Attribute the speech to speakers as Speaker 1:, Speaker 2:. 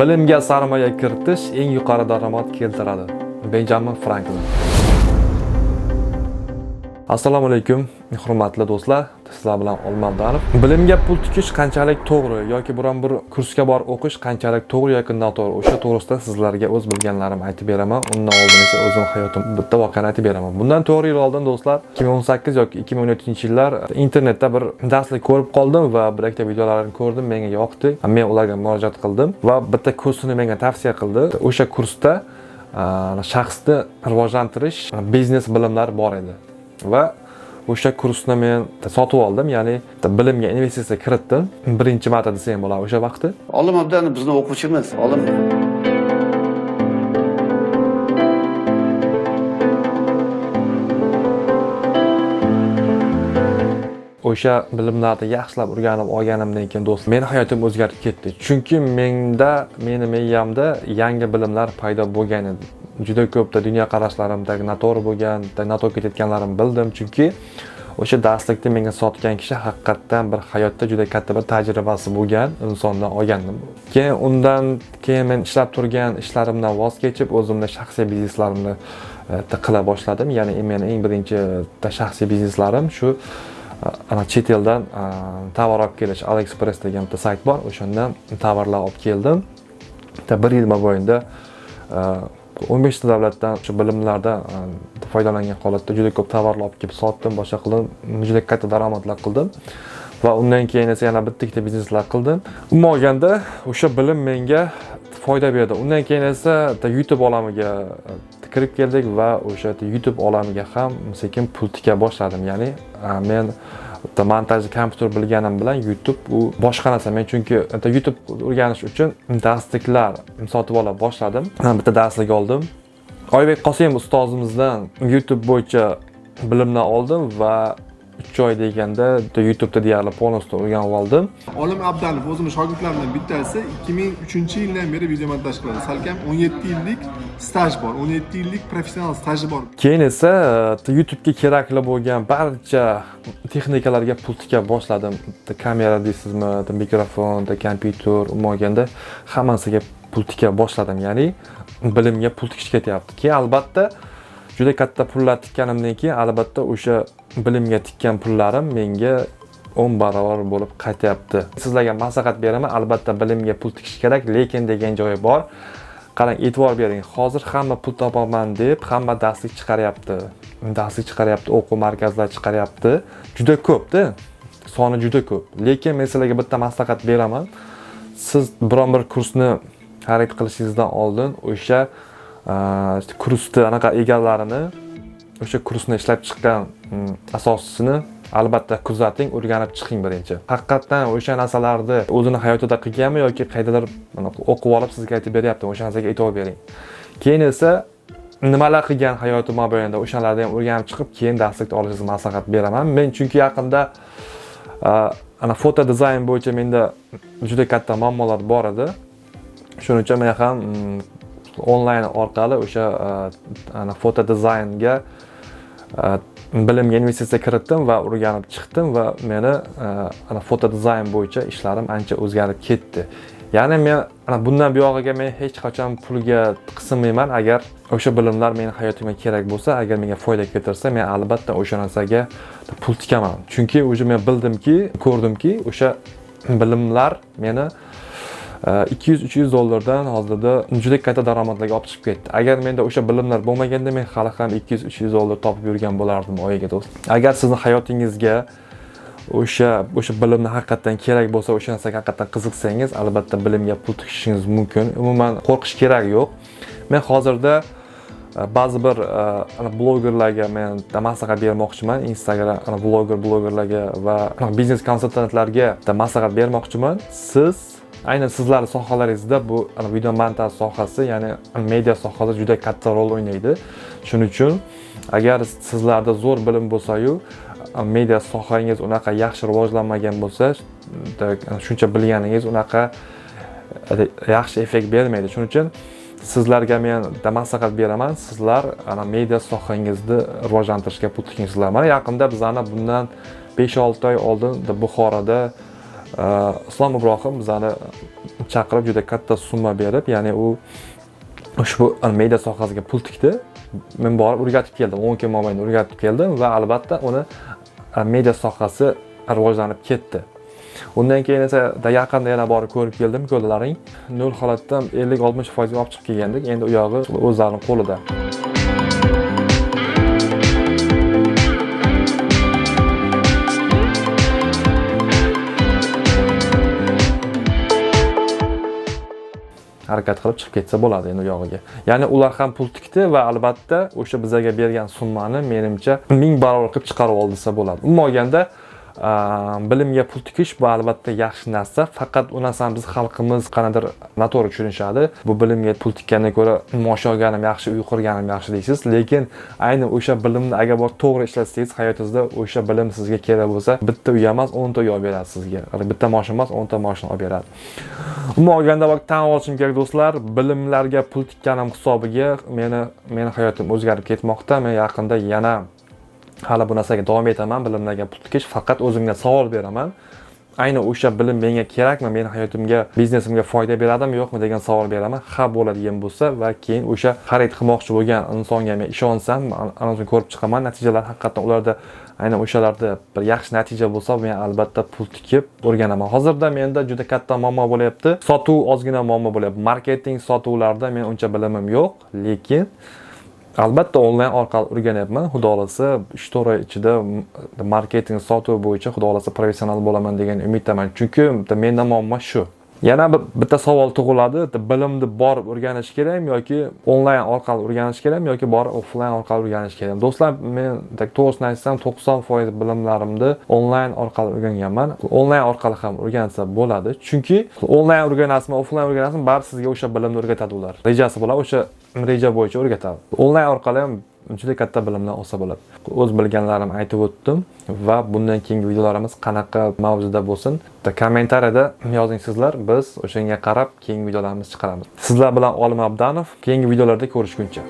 Speaker 1: Bilimga sarmoya kiritish eng yuqori daromad keltiradi. Benjamin Franklin. Assalomu alaykum, hurmatli do'stlar. Sizlar bilan Olmavdanov. Bilimga pul tikish qanchalik to'g'ri yoki biron bir kursga borib o'qish qanchalik to'g'ri yoki noto'g'ri, o'sha to'g'risida sizlarga o'z bilganlarimni aytib beraman. Undan oldin esa o'zim hayotim bitta voqeani aytib beraman. Bundan 4 yil oldin do'stlar, 2018 yoki 2017-yillar internetda bir darslik ko'rib qoldim va bir ikkita videolarini ko'rdim, menga yoqdi. Men ularga murojaat qildim va bitta kursini menga tavsiya qildi. O'sha kursda shaxsni rivojlantirish biznes bilimlari bor edi. va o'sha kursni men sotib oldim. Ya'ni bilimga investitsiya kiritdim. Birinchi marta desa ham bo'ladi o'sha vaqtda
Speaker 2: olim abdanov bizni o'quvchimiz olim.
Speaker 1: O'sha bilimlarni yaxshilab o'rganib olganimdan keyin do'st meni hayotim o'zgarib ketdi. Chunki menda meni miyamda yangi bilimlar paydo bo'lgan edi juda ko'pda dunyoqarashlarimdagi noto'g'ri bo'lgan noto'g'ri ketayotganlarimni bildim. Chunki o'sha darslikni menga sotgan kishi haqiqatdan bir hayotda juda katta bir tajribasi bo'lgan insondan olgandim. Keyin undan keyin men ishlab turgan ishlarimdan voz kechib o'zimni shaxsiy bizneslarimni e, qila boshladim. Ya'ni meni eng birinchi e, shaxsiy bizneslarim shu ana chet eldan e, tovar olib kelish aliexpress degan bitta sayt bor. O'shandan tovarlar olib keldim. Bir yil mobaynida o'n beshta davlatdan shu bilimlardan e, foydalangan holatda juda ko'p tovarlar olib kelib sotdim boshqa qildim juda katta daromadlar qildim. Va undan keyin esa yana bitta ikkita bizneslar qildim. Umuman olganda o'sha bilim menga foyda berdi. Undan keyin esa youtube olamiga e, kirib keldik va o'sha youtube olamiga ham sekin pul tika boshladim. Ya'ni e, men bitta montajni kompyuter bilganim bilan youtube u boshqa narsa. Men chunki youtube o'rganish uchun darsliklar sotib ola boshladim. Bitta darslik oldim. Oybek qosimov ustozimizdan youtube bo'yicha bilimni oldim va uch oy deganda youtubeda deyarli полностью o'rganib oldim
Speaker 3: olim abdanov o'zimni shogirdlarimdan bittasi 2003 yildan beri video montaj qiladi salkam 17 yillik staj bor 17 yillik professional staji bor
Speaker 1: keyin esa e, youtubega kerakli bo'lgan barcha texnikalarga pul tika boshladim kamera deysizmi mikrofon kompyuter umuman olganda hammasiga pul tika boshladim ya'ni bilimga pul tikish ketyapti keyin albatta juda katta pullar tikkanimdan keyin albatta o'sha bilimga tikkan pullarim menga o'n barobar bo'lib qaytyapti. Sizlarga maslahat beraman albatta bilimga pul tikish kerak lekin degan joyi bor. Qarang e'tibor bering hozir hamma pul topaman deb hamma darslik chiqaryapti. Darslik chiqaryapti o'quv markazlari chiqaryapti. Juda ko'pda soni juda ko'p. Lekin men sizlarga bitta maslahat beraman. Siz biron bir kursni xarid qilishingizdan oldin o'sha kursni anaqa egalarini o'sha kursni ishlab chiqqan mm, asoschisini albatta kuzating o'rganib chiqing birinchi. Haqiqatdan o'sha narsalarni o'zini hayotida qilganmi yoki qayerdadir o'qib olib sizga aytib beryapti o'sha narsaga e'tibor bering. Keyin esa nimalar qilgan hayoti mobaynida o'shalarni ham o'rganib chiqib keyin darslikni olishingizni maslahat beraman. Men chunki yaqinda ana foto dizayn bo'yicha menda juda katta muammolar bor edi. Shuning uchun men ham mm, onlayn orqali o'sha ana foto dizaynga bilimga investitsiya kiritdim va o'rganib chiqdim va meni ana foto dizayn bo'yicha ishlarim ancha o'zgarib ketdi ya'ni men ana bundan buyog'iga men hech qachon pulga qisinmayman agar o'sha bilimlar meni hayotimga kerak bo'lsa agar menga foyda keltirsa men albatta o'sha narsaga pul tikaman chunki уже men bildimki ko'rdimki o'sha bilimlar meni 200-300 dollardan hozirda juda katta daromadlarga olib chiqib ketdi agar menda o'sha bilimlar bo'lmaganda men hali ham 200-300 dollar topib yurgan bo'lardim oyiga do'st. Agar sizni hayotingizga o'sha o'sha bilimni haqiqatdan kerak bo'lsa o'sha narsaga haqiqatdan qiziqsangiz albatta bilimga pul tikishingiz mumkin. Umuman qo'rqish kerak yo'q. Men hozirda e, ba'zi bir e, blogerlarga men maslahat bermoqchiman. İnstagram bloger blogerlarga va biznes konsultantlarga maslahat bermoqchiman. Siz aynan sizlarni sohalaringizda bu video montaj sohasi ya'ni media sohasi juda katta rol o'ynaydi. Shuning uchun agar sizlarda zo'r bilim bo'lsayu media sohangiz unaqa yaxshi rivojlanmagan bo'lsa shuncha bilganingiz unaqa e, yaxshi effekt bermaydi. Shuning uchun sizlarga men maslahat beraman. Sizlar ana media sohangizni rivojlantirishga pul tikingsizlar mana yaqinda bizani bundan besh olti oy oldin buxoroda islom ibrohim bizani chaqirib juda katta summa berib ya'ni u ushbu media sohasiga pul tikdi. Men borib o'rgatib keldim 10 kun mobaynida o'rgatib keldim va albatta uni media sohasi rivojlanib ketdi. Undan keyin esa da- yaqinda yana borib ko'rib keldim ko'llalaring nol holatdan 50-60 foizga olib chiqib kelgandik endi u yog'i o'zlarini qo'lida harakat qilib chiqib ketsa bo'ladi endi u yog'iga. Ya'ni ular ham pul tikdi va albatta o'sha bizlarga bergan summani menimcha ming barobar qilib chiqarib oldi desa bo'ladi. Umuman olganda bilimga pul tikish bu albatta yaxshi narsa faqat u narsani biz xalqimiz qanaqadir noto'g'ri tushunishadi bu bilimga pul tikkandan ko'ra maosh olganim yaxshi uy qurganim yaxshi deysiz lekin ayni o'sha bilimni agar borib to'g'ri ishlatsangiz hayotingizda o'sha bilim sizga kerak bo'lsa bitta uy emas o'nta uy olib beradi sizga bitta moshina emas o'nta moshina olib beradi umuman olganda tan olishim kerak do'stlar bilimlarga pul tikkanim hisobiga meni meni hayotim o'zgarib ketmoqda men yaqinda yana hali bu narsaga davom etaman bilimlarga pul tikish faqat o'zimga savol beraman. Ayni o'sha bilim menga kerakmi? Meni hayotimga biznesimga foyda beradimi yo'qmi degan savol beraman. Ha bo'ladigan bo'lsa va keyin o'sha xarid qilmoqchi bo'lgan insonga men ishonsam ana shuni ko'rib chiqaman. Natijalar haqiqatdan ularda aynan o'shalarda bir yaxshi natija bo'lsa men albatta pul tikib o'rganaman. Hozirda menda juda katta muammo bo'lyapti. Sotuv ozgina muammo bo'lyapti. Marketing sotuvlarda men uncha bilimim yo'q lekin albatta onlayn orqali o'rganyapman xudo xohlasa uch oy ichida marketing sotuv bo'yicha xudo xohlasa professional bo'laman degan umiddaman. Chunki menda muammo shu. Yana bitta savol tug'iladi. Bilimni borib o'rganish kerakmi yoki onlayn orqali o'rganish kerakmi yoki borib offlayn orqali o'rganish kerakmi? Do'stlar men to'g'risini aytsam to'qson foiz bilimlarimni onlayn orqali o'rganganman. Onlayn orqali ham o'rgansa bo'ladi. Chunki onlayn o'rganasizmi offlayn o'rganasizmi baribir sizga o'sha bilimni o'rgatadi ular. Rejasi bilan o'sha reja bo'yicha o'rgatadi onlayn orqali ham juda katta bilimlar olsa bo'ladi. O'z bilganlarimni aytib o'tdim va bundan keyingi videolarimiz qanaqa mavzuda bo'lsin. Bitta kommentariyada yozing sizlar biz o'shanga qarab keyingi videolarimizni chiqaramiz. Sizlar bilan olim abdanov. Keyingi videolarda ko'rishguncha.